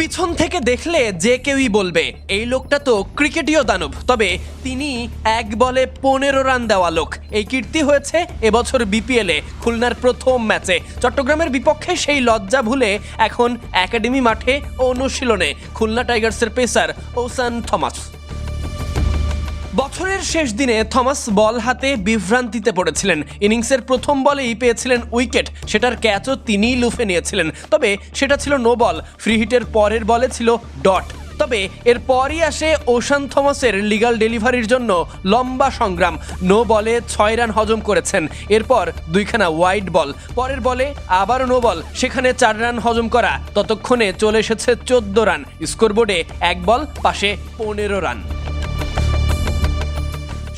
পিছন থেকে দেখলে যে কেউই বলবে। এই লোকটা তো ক্রিকেটীয় দানব। তবে তিনি এক বলে পনেরো রান দেওয়া লোক। এই কীর্তি হয়েছে এবছর বিপিএলে খুলনার প্রথম ম্যাচে। চট্টগ্রামের বিপক্ষে সেই লজ্জা ভুলে এখন একাডেমি মাঠে অনুশীলনে। খুলনা টাইগার্সের পেসার ওসান থমাস। বছরের শেষ দিনে থমাস বল হাতে বিভ্রান্তিতে পড়েছিলেন। ইনিংসের প্রথম বলেই পেয়েছিলেন উইকেট। সেটার ক্যাচও তিনিই লুফে নিয়েছিলেন। তবে সেটা ছিল নো বল। ফ্রি হিটের পরের বলে ছিল ডট। তবে এরপরই আসে ওশান থমাসের লিগাল ডেলিভারির জন্য লম্বা সংগ্রাম। নো বলে ছয় রান হজম করেছেন। এরপর দুইখানা ওয়াইড বল। পরের বলে আবারও নো বল। সেখানে চার রান হজম করা। ততক্ষণে চলে এসেছে চোদ্দ রান। স্কোরবোর্ডে এক বল, পাশে পনেরো রান।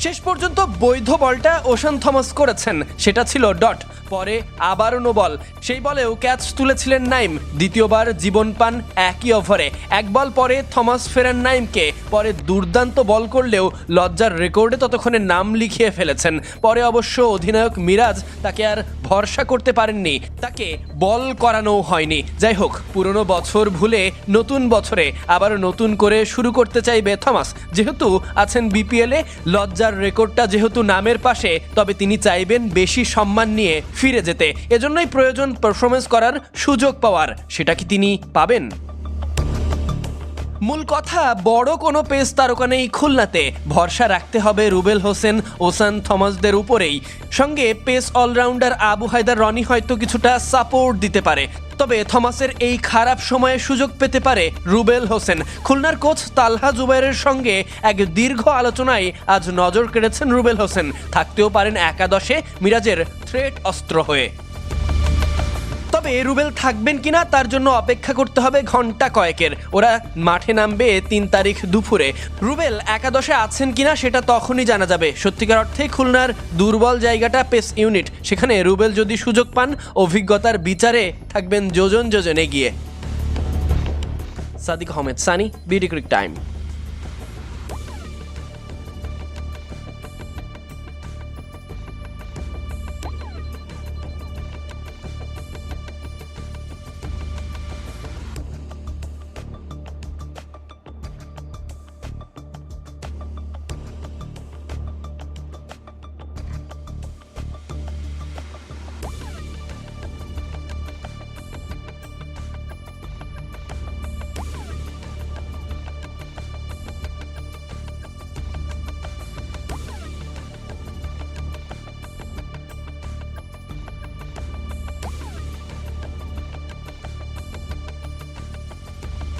শেষ পর্যন্ত বৈধ বলটা ওশান থমাস করেছেন। সেটা ছিল ডট। পরে আবারও নো বল। সেই বলেও ক্যাচ তুলেছিলেন নাইম। দ্বিতীয়বার জীবন পান একই ওভারে। এক বল পরে থমাস ফেরান নাইমকে। পরে দুর্দান্ত বল করলেও লজ্জার রেকর্ডে ততক্ষণে নাম লিখিয়ে ফেলেছেন। পরে অবশ্য অধিনায়ক মিরাজ তাকে আর ভরসা করতে পারেননি। তাকে বল করানো হয়নি। যাই হোক, পুরনো বছর ভুলে নতুন বছরে আবার নতুন করে শুরু করতে চাইবে থমাস। যেহেতু আছেন বিপিএলে, লজ্জার রেকর্ডটা যেহেতু নামের পাশে, তবে তিনি চাইবেন বেশি সম্মান নিয়ে ফিরে যেতে। এজন্যই প্রয়োজন পারফরমেন্স করার সুযোগ পাওয়ার। সেটা কি তিনি পাবেন? মূল কথা, বড় কোনো পেস তারকা নেই খুলনাতে। ভরসা রাখতে হবে রুবেল হোসেন ওসান থমাসদের উপরেই। সঙ্গে পেস অলরাউন্ডার আবু হায়দার রনি হয়তো কিছুটা সাপোর্ট দিতে পারে। তবে থমাসের এই খারাপ সময়ে সুযোগ পেতে পারে রুবেল হোসেন। খুলনার কোচ তালহা জুবাইরের সঙ্গে এক দীর্ঘ আলোচনায় আজ নজর কেড়েছেন রুবেল হোসেন। থাকতেও পারেন একাদশে মিরাজের থ্রেট অস্ত্র হয়ে। তবে রুবেল থাকবেন কিনা তার জন্য অপেক্ষা করতে হবে ঘণ্টা কয়েকের। ওরা মাঠে নামবে তিন তারিখ দুপুরে। রুবেল একাদশে আছেন কিনা সেটা তখনই জানা যাবে। সত্যিকার অর্থে খুলনার দুর্বল জায়গাটা পেস ইউনিট। সেখানে রুবেল যদি সুযোগ পান, অভিজ্ঞতার বিচারে থাকবেন যোজন যোজনে গিয়ে। Sadiq Ahmed, Sunny BD crick time.